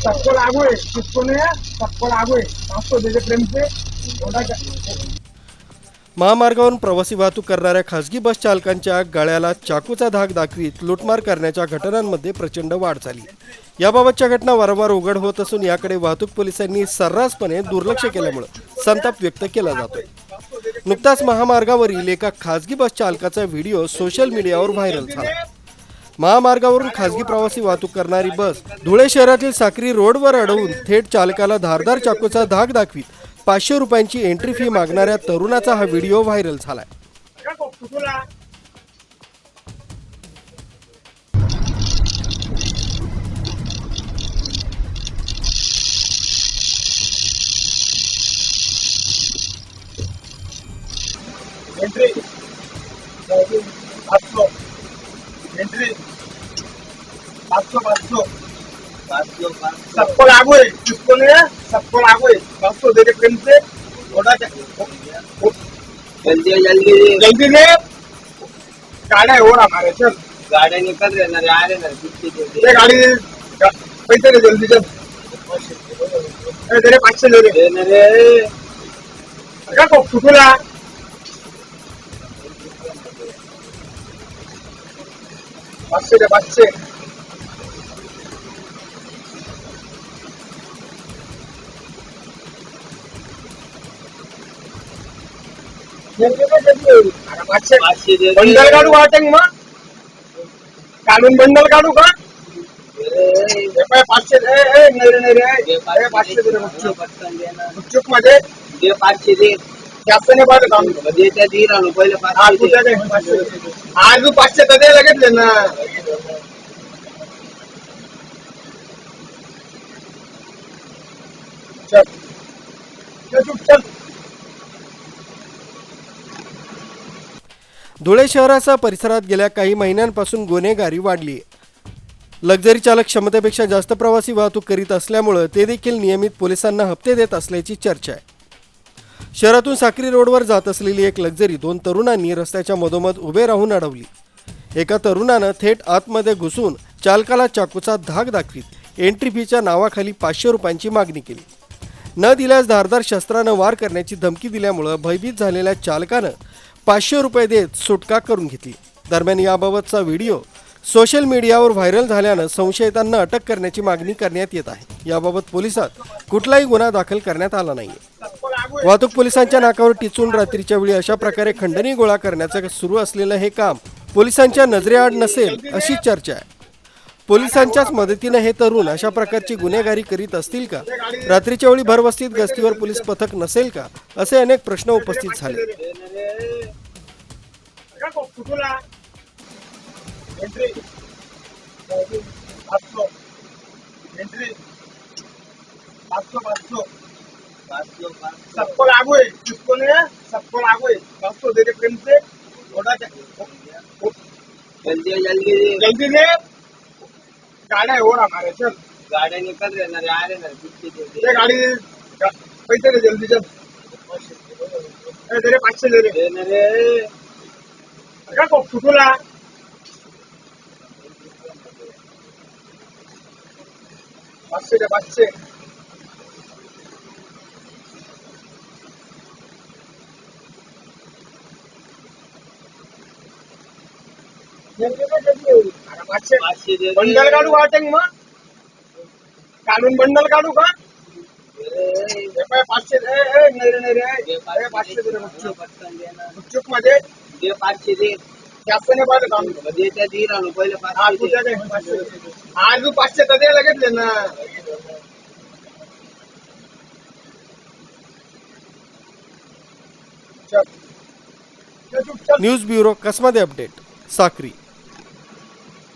सबको लागू है किसको नहीं है सबको लागू है पाँच प्रेम से महामार्गावरून प्रवासी वाहतूक करणाऱ्या खासगी बस चालकांच्या गळ्याला चाकूचा धाक दाखवीत लुटमार करण्याच्या घटनांमध्ये प्रचंड वाढ झाली. याबाबतच्या घटना वारंवार उघड होत असून याकडे वाहतूक पोलिसांनी सर्रासपणे दुर्लक्ष केल्यामुळे संताप व्यक्त केला जातोय. नुकताच महामार्गावरील एका खासगी बस चालकाचा व्हिडिओ सोशल मीडियावर व्हायरल झाला. महामार्गावरून खासगी प्रवासी वाहतूक करणारी बस धुळे शहरातील साक्री रोडवर अडवून थेट चालकाला धारदार चाकूचा धाक दाखवीत पाचशे रुपयांची एंट्री फी मागणाऱ्या तरुणाचा हा व्हिडिओ व्हायरल झालाय. क्या को कुतुला एंट्री. पाँच सौ एंट्री. पाँच सौ पाँच सौ सबको लागू है किसको नहीं है सबको लागू है पाँच दे प्रेम से थोड़ा जल्दी जल्दी. जल्दी ले गाड्या आहे वर हमारे चल निकल रहे ना आ रहे ना गाडी गा- पैसे दे जल्दी चल. पाचशे दे रे. दे ना रे. का को पाचशे दे रे. बंडल काढू वाटेल मग काढून बंडल काढू का पाचशे पाचशे मध्ये दे पाचशे दे जास्त नाही पाहिजे काम दे त्या दे राहू पहिले पाचशे आज पाचशे द्यायला घेतले ना चल चल चल धुळे शहरासह परिसरात गेल्या काही महिन्यांपासून गुन्हेगारी वाढली. लक्झरी चालक क्षमतेपेक्षा जास्त प्रवासी वाहतूक करीत असल्यामुळं ते देखील नियमित पोलिसांना हप्ते देत असल्याची चर्चा आहे. शहरातून साक्री रोडवर जात असलेली एक लक्झरी दोन तरुणांनी रस्त्याच्या मधोमध उभे राहून अडवली. एका तरुणानं थेट आतमध्ये घुसून चालकाला चाकूचा धाक दाखवीत एंट्री फीच्या नावाखाली पाचशे रुपयांची मागणी केली. न दिल्यास धारदार शस्त्रानं वार करण्याची धमकी दिल्यामुळं भयभीत झालेल्या चालकानं पाचशे रुपये देत सुटका करून घेतली. दरम्यान याबाबतचा व्हिडिओ सोशल मीडियावर व्हायरल झाल्यानं संशयितांना अटक करण्याची मागणी करण्यात येत आहे. याबाबत पोलिसात कुठलाही गुन्हा दाखल करण्यात आला नाही वाहतूक पोलिसांच्या नाकावर टिचून रात्रीच्या वेळी अशा प्रकारे खंडणी गोळा करण्याचं सुरू असलेलं हे काम पोलिसांच्या नजरेआड नसेल अशी चर्चा आहे. पोलिसांच्याच मदतीनं हे तरुण अशा प्रकारची गुन्हेगारी करीत असतील का? रात्रीच्या वेळी भरवस्तीत गस्तीवर पोलीस पथक नसेल का? असे अनेक प्रश्न उपस्थित झाले. सबको लागू है सबको लागू है दे दे प्रेम से जल्दी जल्दी जल्दी. गाड्या आहे वर हमारे चल. गाड्या निकल रहे ना रे आ रहे ना कितनी जल्दी ये गाडी पैसे दे जल्दी चल. ए, दे रे पाचशे दे रे. ना रे का को कुठूला पाचशे दे पाचशे. पाचशे दे. बंडल काढू वाटेल मग? काढून बंडल काढू का? ए, हे पाय पाचशे ए, ए, नाही रे, नाही रे. दे ए, पाचशे दे रे, गुपचूप. पटकन दे ना. गुपचूपमध्ये? दे पाचशे दे. जास्त नाही पाहिजे काम दे त्या दे राहू पहिले आज पाचशे कुठे दे. काय पाचशे आज तू पाचशे तर द्यायला घेतले ना चल. चल तू चल. न्यूज ब्युरो कसमध्ये अपडेट? साक्री.